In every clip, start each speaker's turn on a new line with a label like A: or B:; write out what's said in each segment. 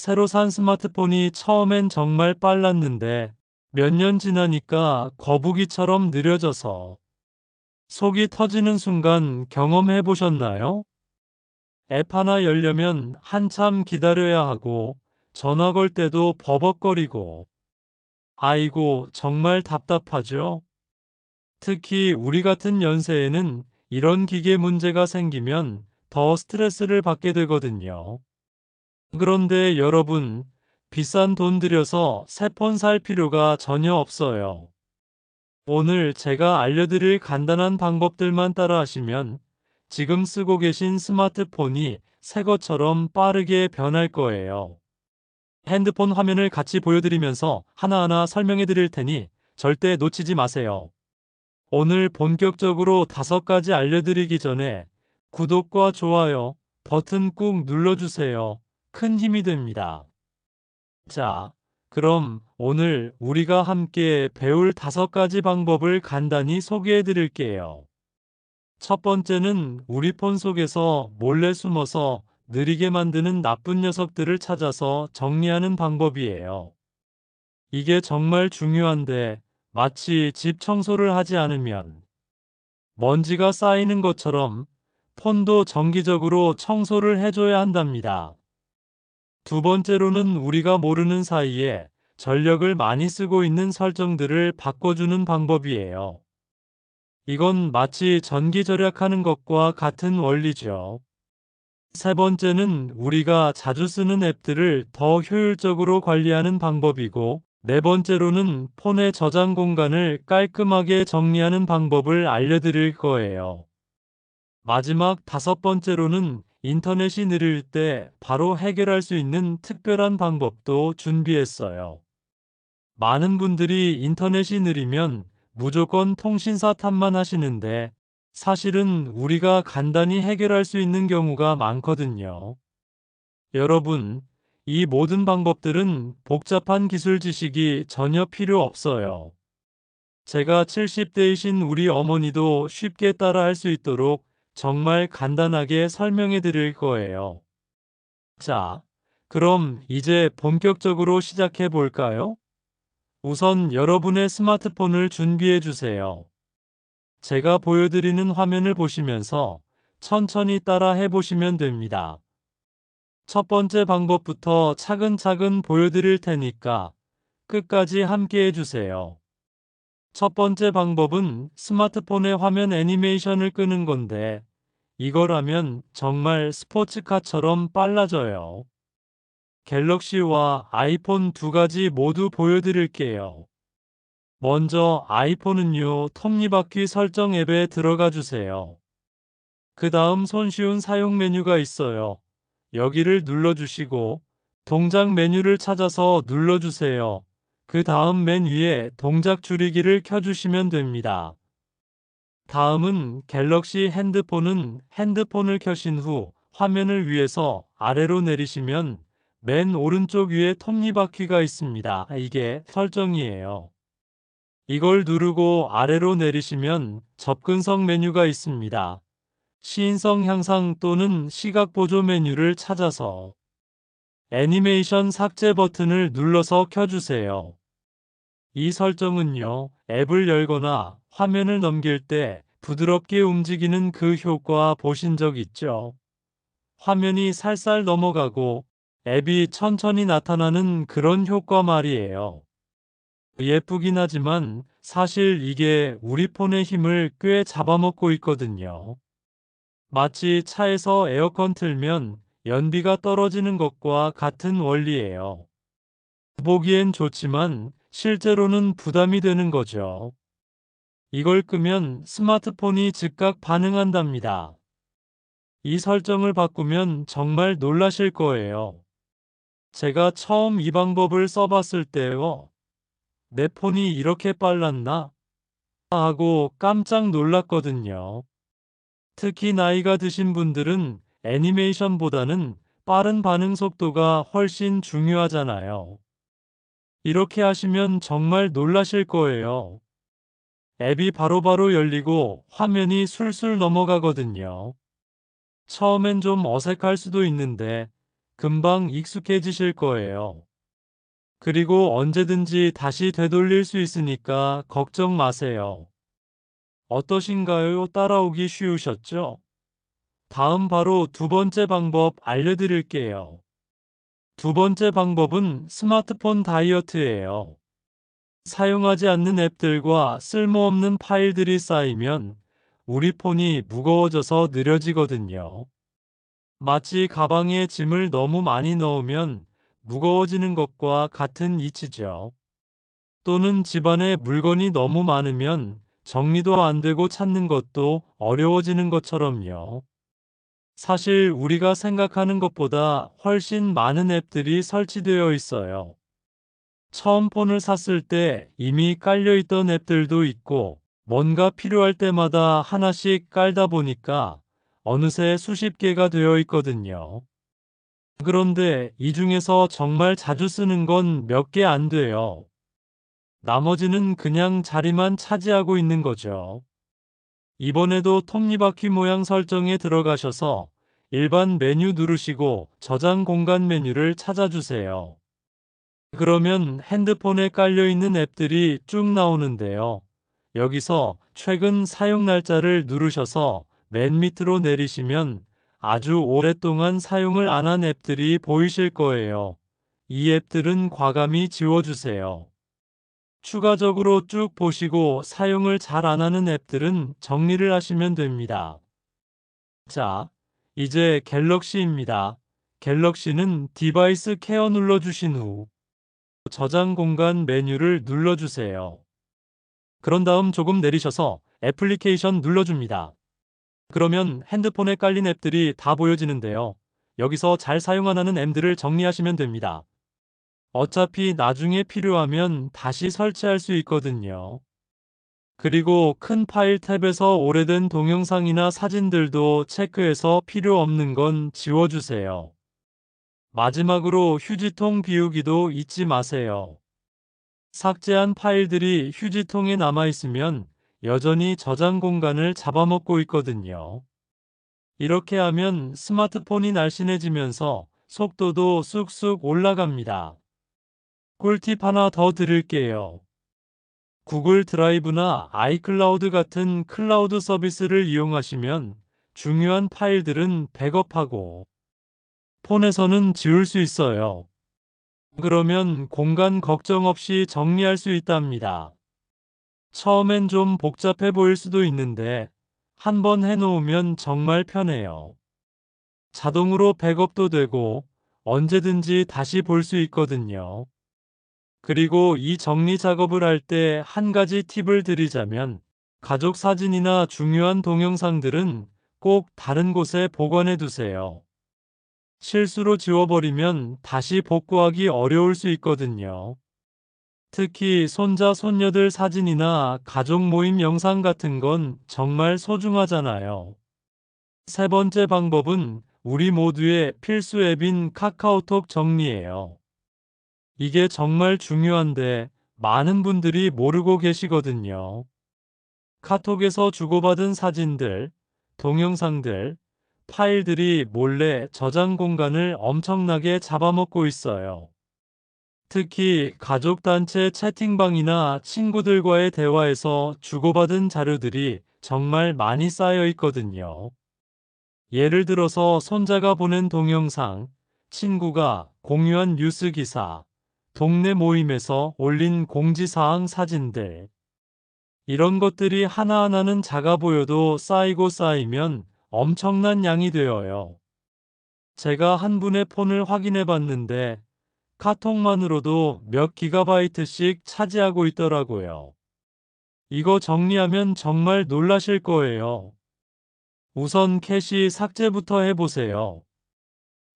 A: 새로 산 스마트폰이 처음엔 정말 빨랐는데 몇 년 지나니까 거북이처럼 느려져서 속이 터지는 순간 경험해 보셨나요? 앱 하나 열려면 한참 기다려야 하고 전화 걸 때도 버벅거리고 아이고 정말 답답하죠? 특히 우리 같은 연세에는 이런 기계 문제가 생기면 더 스트레스를 받게 되거든요. 그런데 여러분, 비싼 돈 들여서 새폰살 필요가 전혀 없어요. 오늘 제가 알려드릴 간단한 방법들만 따라 하시면 지금 쓰고 계신 스마트폰이 새 것처럼 빠르게 변할 거예요. 핸드폰 화면을 같이 보여드리면서 하나하나 설명해 드릴 테니 절대 놓치지 마세요. 오늘 본격적으로 다섯 가지 알려드리기 전에 구독과 좋아요 버튼 꾹 눌러주세요. 큰 힘이 됩니다. 자, 그럼 오늘 우리가 함께 배울 다섯 가지 방법을 간단히 소개해 드릴게요. 첫 번째는 우리 폰 속에서 몰래 숨어서 느리게 만드는 나쁜 녀석들을 찾아서 정리하는 방법이에요. 이게 정말 중요한데 마치 집 청소를 하지 않으면 먼지가 쌓이는 것처럼 폰도 정기적으로 청소를 해줘야 한답니다. 두 번째로는 우리가 모르는 사이에 전력을 많이 쓰고 있는 설정들을 바꿔주는 방법이에요. 이건 마치 전기 절약하는 것과 같은 원리죠. 세 번째는 우리가 자주 쓰는 앱들을 더 효율적으로 관리하는 방법이고, 네 번째로는 폰의 저장 공간을 깔끔하게 정리하는 방법을 알려드릴 거예요. 마지막 다섯 번째로는 인터넷이 느릴 때 바로 해결할 수 있는 특별한 방법도 준비했어요. 많은 분들이 인터넷이 느리면 무조건 통신사 탓만 하시는데 사실은 우리가 간단히 해결할 수 있는 경우가 많거든요. 여러분, 이 모든 방법들은 복잡한 기술 지식이 전혀 필요 없어요. 제가 70대이신 우리 어머니도 쉽게 따라 할 수 있도록 정말 간단하게 설명해 드릴 거예요. 자, 그럼 이제 본격적으로 시작해 볼까요? 우선 여러분의 스마트폰을 준비해 주세요. 제가 보여드리는 화면을 보시면서 천천히 따라 해보시면 됩니다. 첫 번째 방법부터 차근차근 보여드릴 테니까 끝까지 함께 해주세요. 첫 번째 방법은 스마트폰의 화면 애니메이션을 끄는 건데 이걸 하면 정말 스포츠카처럼 빨라져요. 갤럭시와 아이폰 두 가지 모두 보여드릴게요. 먼저 아이폰은요, 톱니바퀴 설정 앱에 들어가 주세요. 그 다음 손쉬운 사용 메뉴가 있어요. 여기를 눌러주시고 동작 메뉴를 찾아서 눌러주세요. 그 다음 맨 위에 동작 줄이기를 켜주시면 됩니다. 다음은 갤럭시 핸드폰은 핸드폰을 켜신 후 화면을 위에서 아래로 내리시면 맨 오른쪽 위에 톱니바퀴가 있습니다. 이게 설정이에요. 이걸 누르고 아래로 내리시면 접근성 메뉴가 있습니다. 시인성 향상 또는 시각 보조 메뉴를 찾아서 애니메이션 삭제 버튼을 눌러서 켜주세요. 이 설정은요, 앱을 열거나 화면을 넘길 때 부드럽게 움직이는 그 효과 보신 적 있죠? 화면이 살살 넘어가고 앱이 천천히 나타나는 그런 효과 말이에요. 예쁘긴 하지만 사실 이게 우리 폰의 힘을 꽤 잡아먹고 있거든요. 마치 차에서 에어컨 틀면 연비가 떨어지는 것과 같은 원리예요. 보기엔 좋지만 실제로는 부담이 되는 거죠. 이걸 끄면 스마트폰이 즉각 반응한답니다. 이 설정을 바꾸면 정말 놀라실 거예요. 제가 처음 이 방법을 써봤을 때요. 내 폰이 이렇게 빨랐나? 하고 깜짝 놀랐거든요. 특히 나이가 드신 분들은 애니메이션보다는 빠른 반응 속도가 훨씬 중요하잖아요. 이렇게 하시면 정말 놀라실 거예요. 앱이 바로바로 바로 열리고 화면이 술술 넘어가거든요. 처음엔 좀 어색할 수도 있는데 금방 익숙해지실 거예요. 그리고 언제든지 다시 되돌릴 수 있으니까 걱정 마세요. 어떠신가요? 따라오기 쉬우셨죠? 다음 바로 두 번째 방법 알려드릴게요. 두 번째 방법은 스마트폰 다이어트예요. 사용하지 않는 앱들과 쓸모없는 파일들이 쌓이면 우리 폰이 무거워져서 느려지거든요. 마치 가방에 짐을 너무 많이 넣으면 무거워지는 것과 같은 이치죠. 또는 집안에 물건이 너무 많으면 정리도 안 되고 찾는 것도 어려워지는 것처럼요. 사실 우리가 생각하는 것보다 훨씬 많은 앱들이 설치되어 있어요. 처음 폰을 샀을 때 이미 깔려있던 앱들도 있고 뭔가 필요할 때마다 하나씩 깔다 보니까 어느새 수십 개가 되어 있거든요. 그런데 이 중에서 정말 자주 쓰는 건 몇 개 안 돼요. 나머지는 그냥 자리만 차지하고 있는 거죠. 이번에도 톱니바퀴 모양 설정에 들어가셔서 일반 메뉴 누르시고 저장 공간 메뉴를 찾아주세요. 그러면 핸드폰에 깔려있는 앱들이 쭉 나오는데요. 여기서 최근 사용 날짜를 누르셔서 맨 밑으로 내리시면 아주 오랫동안 사용을 안 한 앱들이 보이실 거예요. 이 앱들은 과감히 지워주세요. 추가적으로 쭉 보시고 사용을 잘 안 하는 앱들은 정리를 하시면 됩니다. 자, 이제 갤럭시입니다. 갤럭시는 디바이스 케어 눌러주신 후 저장 공간 메뉴를 눌러주세요. 그런 다음 조금 내리셔서 애플리케이션 눌러줍니다. 그러면 핸드폰에 깔린 앱들이 다 보여지는데요. 여기서 잘 사용하는 앱들을 정리하시면 됩니다. 어차피 나중에 필요하면 다시 설치할 수 있거든요. 그리고 큰 파일 탭에서 오래된 동영상이나 사진들도 체크해서 필요 없는 건 지워주세요. 마지막으로 휴지통 비우기도 잊지 마세요. 삭제한 파일들이 휴지통에 남아있으면 여전히 저장 공간을 잡아먹고 있거든요. 이렇게 하면 스마트폰이 날씬해지면서 속도도 쑥쑥 올라갑니다. 꿀팁 하나 더 드릴게요. 구글 드라이브나 아이클라우드 같은 클라우드 서비스를 이용하시면 중요한 파일들은 백업하고 폰에서는 지울 수 있어요. 그러면 공간 걱정 없이 정리할 수 있답니다. 처음엔 좀 복잡해 보일 수도 있는데 한번 해놓으면 정말 편해요. 자동으로 백업도 되고 언제든지 다시 볼 수 있거든요. 그리고 이 정리 작업을 할 때 한 가지 팁을 드리자면 가족 사진이나 중요한 동영상들은 꼭 다른 곳에 보관해 두세요. 실수로 지워버리면 다시 복구하기 어려울 수 있거든요. 특히 손자, 손녀들 사진이나 가족 모임 영상 같은 건 정말 소중하잖아요. 세 번째 방법은 우리 모두의 필수 앱인 카카오톡 정리예요. 이게 정말 중요한데 많은 분들이 모르고 계시거든요. 카톡에서 주고받은 사진들, 동영상들, 파일들이 몰래 저장 공간을 엄청나게 잡아먹고 있어요. 특히 가족단체 채팅방이나 친구들과의 대화에서 주고받은 자료들이 정말 많이 쌓여 있거든요. 예를 들어서 손자가 보낸 동영상, 친구가 공유한 뉴스 기사, 동네 모임에서 올린 공지사항 사진들. 이런 것들이 하나하나는 작아 보여도 쌓이고 쌓이면 엄청난 양이 되어요. 제가 한 분의 폰을 확인해 봤는데 카톡만으로도 몇 기가바이트씩 차지하고 있더라고요. 이거 정리하면 정말 놀라실 거예요. 우선 캐시 삭제부터 해보세요.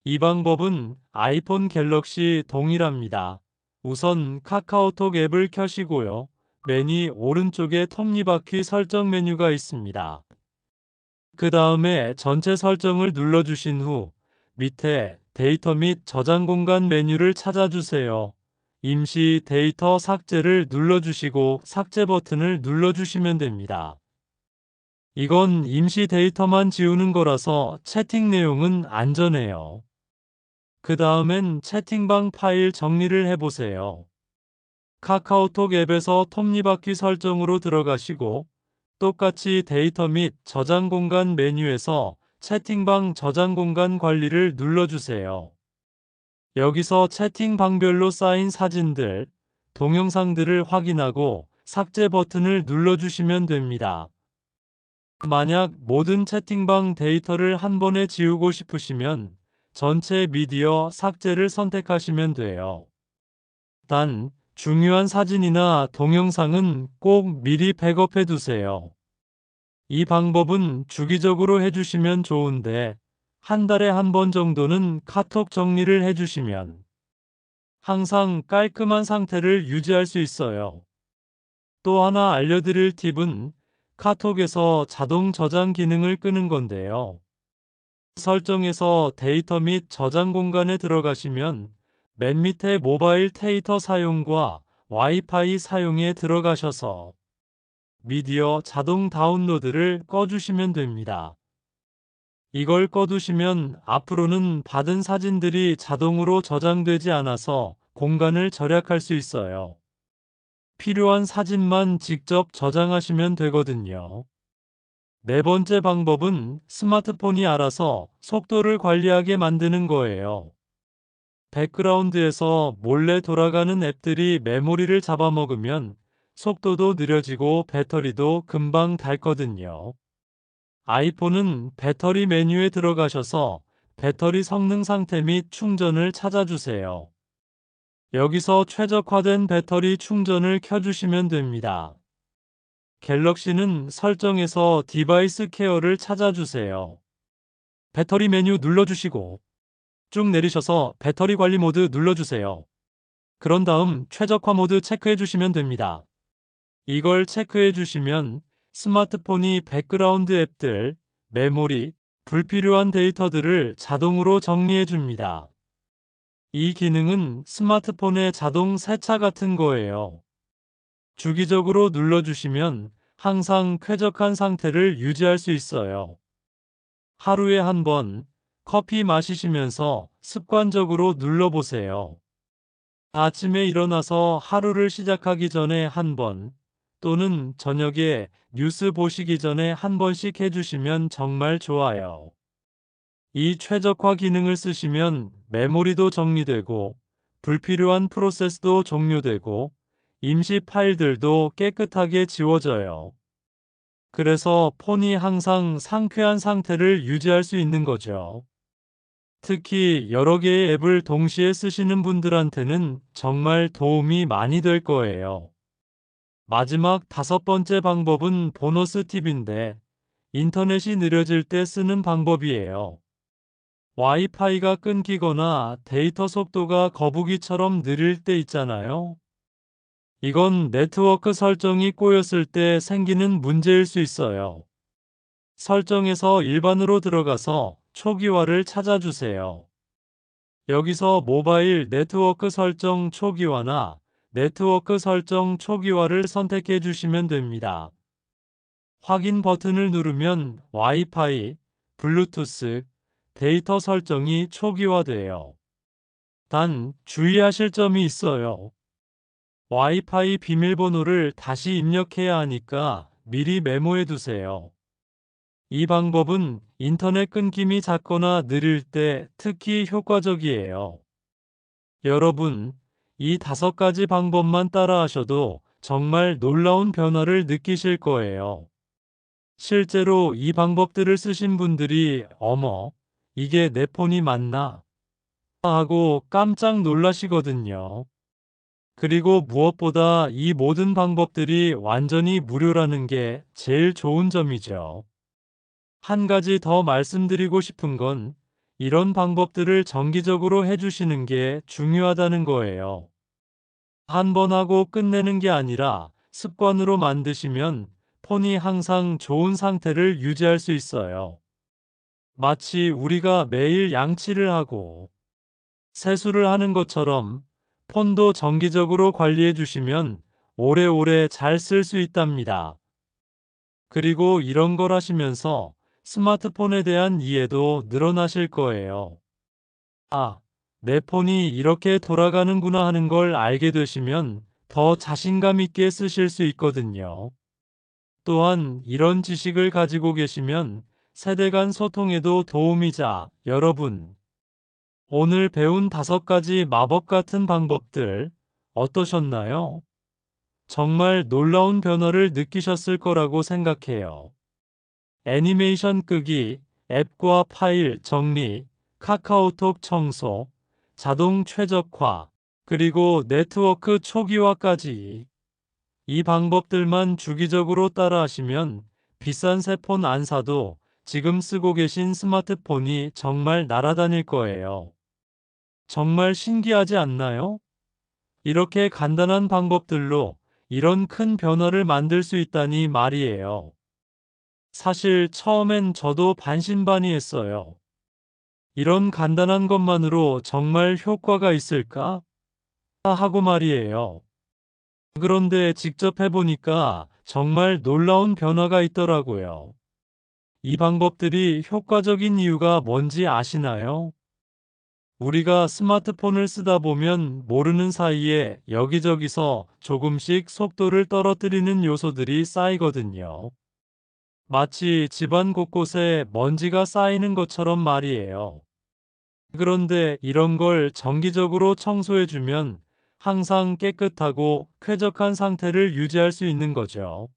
A: 이 방법은 아이폰 갤럭시 동일합니다. 우선 카카오톡 앱을 켜시고요. 맨이 오른쪽에 톱니바퀴 설정 메뉴가 있습니다. 그 다음에 전체 설정을 눌러주신 후 밑에 데이터 및 저장 공간 메뉴를 찾아주세요. 임시 데이터 삭제를 눌러주시고 삭제 버튼을 눌러주시면 됩니다. 이건 임시 데이터만 지우는 거라서 채팅 내용은 안전해요. 그 다음엔 채팅방 파일 정리를 해보세요. 카카오톡 앱에서 톱니바퀴 설정으로 들어가시고 똑같이 데이터 및 저장 공간 메뉴에서 채팅방 저장 공간 관리를 눌러주세요. 여기서 채팅방별로 쌓인 사진들, 동영상들을 확인하고 삭제 버튼을 눌러주시면 됩니다. 만약 모든 채팅방 데이터를 한 번에 지우고 싶으시면 전체 미디어 삭제를 선택하시면 돼요. 단, 중요한 사진이나 동영상은 꼭 미리 백업해 두세요. 이 방법은 주기적으로 해주시면 좋은데, 한 달에 한 번 정도는 카톡 정리를 해주시면 항상 깔끔한 상태를 유지할 수 있어요. 또 하나 알려드릴 팁은 카톡에서 자동 저장 기능을 끄는 건데요. 설정에서 데이터 및 저장 공간에 들어가시면 맨 밑에 모바일 데이터 사용과 와이파이 사용에 들어가셔서 미디어 자동 다운로드를 꺼주시면 됩니다. 이걸 꺼두시면 앞으로는 받은 사진들이 자동으로 저장되지 않아서 공간을 절약할 수 있어요. 필요한 사진만 직접 저장하시면 되거든요. 네 번째 방법은 스마트폰이 알아서 속도를 관리하게 만드는 거예요. 백그라운드에서 몰래 돌아가는 앱들이 메모리를 잡아먹으면 속도도 느려지고 배터리도 금방 닳거든요. 아이폰은 배터리 메뉴에 들어가셔서 배터리 성능 상태 및 충전을 찾아주세요. 여기서 최적화된 배터리 충전을 켜주시면 됩니다. 갤럭시는 설정에서 디바이스 케어를 찾아주세요. 배터리 메뉴 눌러주시고 쭉 내리셔서 배터리 관리 모드 눌러주세요. 그런 다음 최적화 모드 체크해 주시면 됩니다. 이걸 체크해 주시면 스마트폰이 백그라운드 앱들, 메모리, 불필요한 데이터들을 자동으로 정리해 줍니다. 이 기능은 스마트폰의 자동 세차 같은 거예요. 주기적으로 눌러주시면 항상 쾌적한 상태를 유지할 수 있어요. 하루에 한 번 커피 마시시면서 습관적으로 눌러보세요. 아침에 일어나서 하루를 시작하기 전에 한 번, 또는 저녁에 뉴스 보시기 전에 한 번씩 해주시면 정말 좋아요. 이 최적화 기능을 쓰시면 메모리도 정리되고 불필요한 프로세스도 종료되고 임시 파일들도 깨끗하게 지워져요. 그래서 폰이 항상 상쾌한 상태를 유지할 수 있는 거죠. 특히 여러 개의 앱을 동시에 쓰시는 분들한테는 정말 도움이 많이 될 거예요. 마지막 다섯 번째 방법은 보너스 팁인데 인터넷이 느려질 때 쓰는 방법이에요. 와이파이가 끊기거나 데이터 속도가 거북이처럼 느릴 때 있잖아요. 이건 네트워크 설정이 꼬였을 때 생기는 문제일 수 있어요. 설정에서 일반으로 들어가서 초기화를 찾아주세요. 여기서 모바일 네트워크 설정 초기화나 네트워크 설정 초기화를 선택해 주시면 됩니다. 확인 버튼을 누르면 와이파이, 블루투스, 데이터 설정이 초기화돼요. 단 주의하실 점이 있어요. 와이파이 비밀번호를 다시 입력해야 하니까 미리 메모해 두세요. 이 방법은 인터넷 끊김이 잦거나 느릴 때 특히 효과적이에요. 여러분, 이 다섯 가지 방법만 따라 하셔도 정말 놀라운 변화를 느끼실 거예요. 실제로 이 방법들을 쓰신 분들이 어머, 이게 내 폰이 맞나? 하고 깜짝 놀라시거든요. 그리고 무엇보다 이 모든 방법들이 완전히 무료라는 게 제일 좋은 점이죠. 한 가지 더 말씀드리고 싶은 건 이런 방법들을 정기적으로 해주시는 게 중요하다는 거예요. 한 번 하고 끝내는 게 아니라 습관으로 만드시면 폰이 항상 좋은 상태를 유지할 수 있어요. 마치 우리가 매일 양치를 하고 세수를 하는 것처럼 폰도 정기적으로 관리해 주시면 오래오래 잘 쓸 수 있답니다. 그리고 이런 걸 하시면서 스마트폰에 대한 이해도 늘어나실 거예요. 아, 내 폰이 이렇게 돌아가는구나 하는 걸 알게 되시면 더 자신감 있게 쓰실 수 있거든요. 또한 이런 지식을 가지고 계시면 세대 간 소통에도 도움이자 여러분 오늘 배운 다섯 가지 마법 같은 방법들 어떠셨나요? 정말 놀라운 변화를 느끼셨을 거라고 생각해요. 애니메이션 끄기, 앱과 파일 정리, 카카오톡 청소, 자동 최적화, 그리고 네트워크 초기화까지 이 방법들만 주기적으로 따라하시면 비싼 새 폰 안 사도 지금 쓰고 계신 스마트폰이 정말 날아다닐 거예요. 정말 신기하지 않나요? 이렇게 간단한 방법들로 이런 큰 변화를 만들 수 있다니 말이에요. 사실 처음엔 저도 반신반의했어요. 이런 간단한 것만으로 정말 효과가 있을까? 하고 말이에요. 그런데 직접 해보니까 정말 놀라운 변화가 있더라고요. 이 방법들이 효과적인 이유가 뭔지 아시나요? 우리가 스마트폰을 쓰다 보면 모르는 사이에 여기저기서 조금씩 속도를 떨어뜨리는 요소들이 쌓이거든요. 마치 집안 곳곳에 먼지가 쌓이는 것처럼 말이에요. 그런데 이런 걸 정기적으로 청소해주면 항상 깨끗하고 쾌적한 상태를 유지할 수 있는 거죠.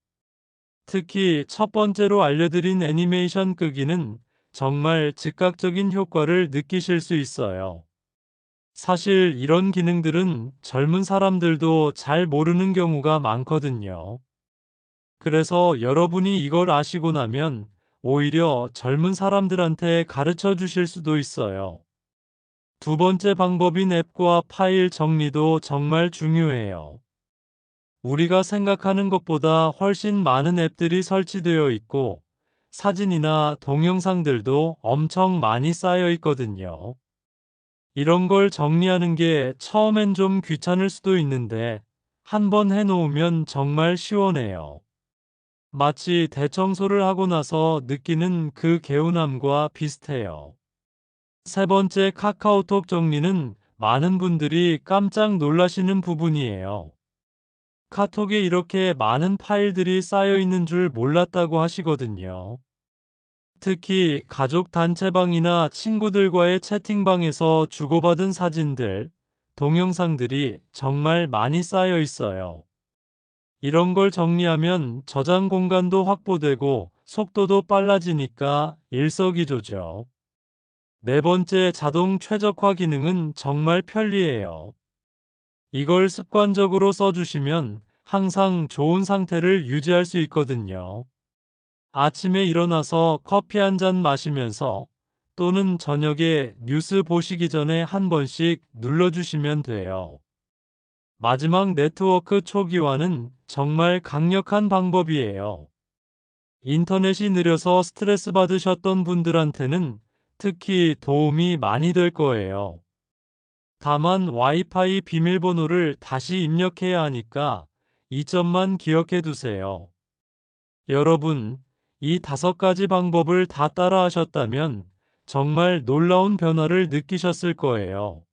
A: 특히 첫 번째로 알려드린 애니메이션 끄기는 정말 즉각적인 효과를 느끼실 수 있어요. 사실 이런 기능들은 젊은 사람들도 잘 모르는 경우가 많거든요. 그래서 여러분이 이걸 아시고 나면 오히려 젊은 사람들한테 가르쳐 주실 수도 있어요. 두 번째 방법인 앱과 파일 정리도 정말 중요해요. 우리가 생각하는 것보다 훨씬 많은 앱들이 설치되어 있고 사진이나 동영상들도 엄청 많이 쌓여 있거든요. 이런 걸 정리하는 게 처음엔 좀 귀찮을 수도 있는데 한번 해놓으면 정말 시원해요. 마치 대청소를 하고 나서 느끼는 그 개운함과 비슷해요. 세 번째 카카오톡 정리는 많은 분들이 깜짝 놀라시는 부분이에요. 카톡에 이렇게 많은 파일들이 쌓여 있는 줄 몰랐다고 하시거든요. 특히 가족 단체방이나 친구들과의 채팅방에서 주고받은 사진들, 동영상들이 정말 많이 쌓여 있어요. 이런 걸 정리하면 저장 공간도 확보되고 속도도 빨라지니까 일석이조죠. 네 번째 자동 최적화 기능은 정말 편리해요. 이걸 습관적으로 써주시면 항상 좋은 상태를 유지할 수 있거든요. 아침에 일어나서 커피 한 잔 마시면서 또는 저녁에 뉴스 보시기 전에 한 번씩 눌러주시면 돼요. 마지막 네트워크 초기화는 정말 강력한 방법이에요. 인터넷이 느려서 스트레스 받으셨던 분들한테는 특히 도움이 많이 될 거예요. 다만 와이파이 비밀번호를 다시 입력해야 하니까 이 점만 기억해 두세요. 여러분, 이 다섯 가지 방법을 다 따라 하셨다면 정말 놀라운 변화를 느끼셨을 거예요.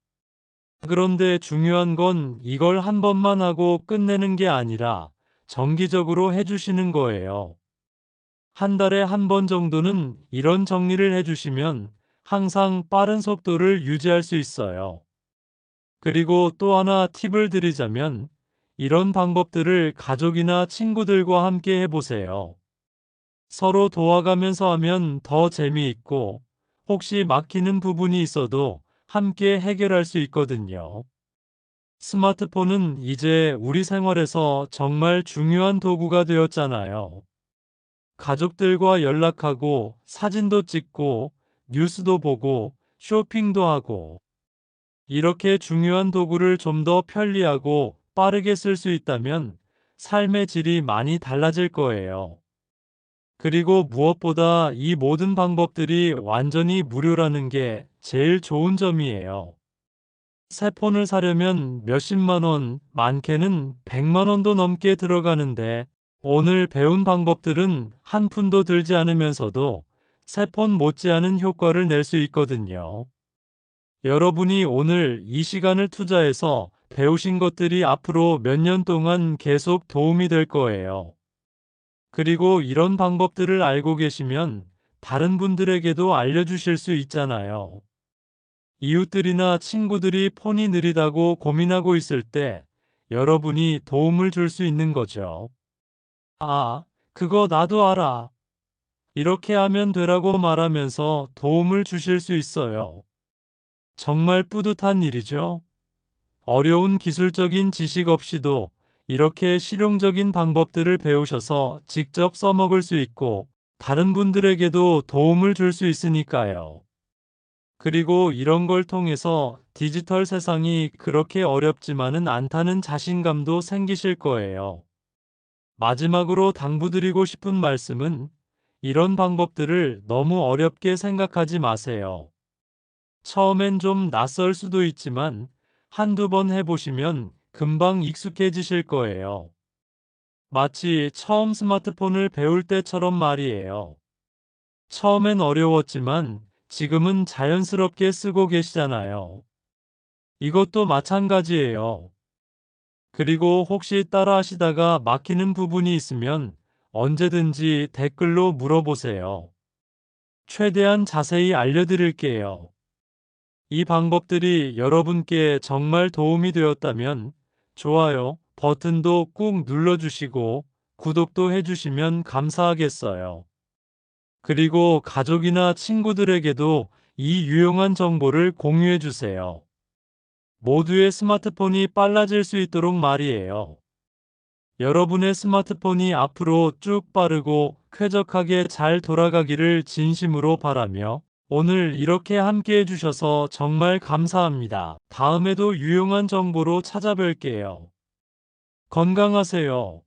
A: 그런데 중요한 건 이걸 한 번만 하고 끝내는 게 아니라 정기적으로 해주시는 거예요. 한 달에 한 번 정도는 이런 정리를 해주시면 항상 빠른 속도를 유지할 수 있어요. 그리고 또 하나 팁을 드리자면 이런 방법들을 가족이나 친구들과 함께 해보세요. 서로 도와가면서 하면 더 재미있고 혹시 막히는 부분이 있어도 함께 해결할 수 있거든요. 스마트폰은 이제 우리 생활에서 정말 중요한 도구가 되었잖아요. 가족들과 연락하고 사진도 찍고 뉴스도 보고 쇼핑도 하고 이렇게 중요한 도구를 좀 더 편리하고 빠르게 쓸 수 있다면 삶의 질이 많이 달라질 거예요. 그리고 무엇보다 이 모든 방법들이 완전히 무료라는 게 제일 좋은 점이에요. 새 폰을 사려면 몇십만 원, 많게는 백만 원도 넘게 들어가는데 오늘 배운 방법들은 한 푼도 들지 않으면서도 새 폰 못지않은 효과를 낼 수 있거든요. 여러분이 오늘 이 시간을 투자해서 배우신 것들이 앞으로 몇 년 동안 계속 도움이 될 거예요. 그리고 이런 방법들을 알고 계시면 다른 분들에게도 알려주실 수 있잖아요. 이웃들이나 친구들이 폰이 느리다고 고민하고 있을 때 여러분이 도움을 줄 수 있는 거죠. 아, 그거 나도 알아. 이렇게 하면 되라고 말하면서 도움을 주실 수 있어요. 정말 뿌듯한 일이죠. 어려운 기술적인 지식 없이도 이렇게 실용적인 방법들을 배우셔서 직접 써먹을 수 있고 다른 분들에게도 도움을 줄 수 있으니까요. 그리고 이런 걸 통해서 디지털 세상이 그렇게 어렵지만은 않다는 자신감도 생기실 거예요. 마지막으로 당부드리고 싶은 말씀은 이런 방법들을 너무 어렵게 생각하지 마세요. 처음엔 좀 낯설 수도 있지만 한두 번 해보시면 금방 익숙해지실 거예요. 마치 처음 스마트폰을 배울 때처럼 말이에요. 처음엔 어려웠지만 지금은 자연스럽게 쓰고 계시잖아요. 이것도 마찬가지예요. 그리고 혹시 따라 하시다가 막히는 부분이 있으면 언제든지 댓글로 물어보세요. 최대한 자세히 알려드릴게요. 이 방법들이 여러분께 정말 도움이 되었다면 좋아요 버튼도 꾹 눌러주시고 구독도 해주시면 감사하겠어요. 그리고 가족이나 친구들에게도 이 유용한 정보를 공유해 주세요. 모두의 스마트폰이 빨라질 수 있도록 말이에요. 여러분의 스마트폰이 앞으로 쭉 빠르고 쾌적하게 잘 돌아가기를 진심으로 바라며 오늘 이렇게 함께 해주셔서 정말 감사합니다. 다음에도 유용한 정보로 찾아뵐게요. 건강하세요.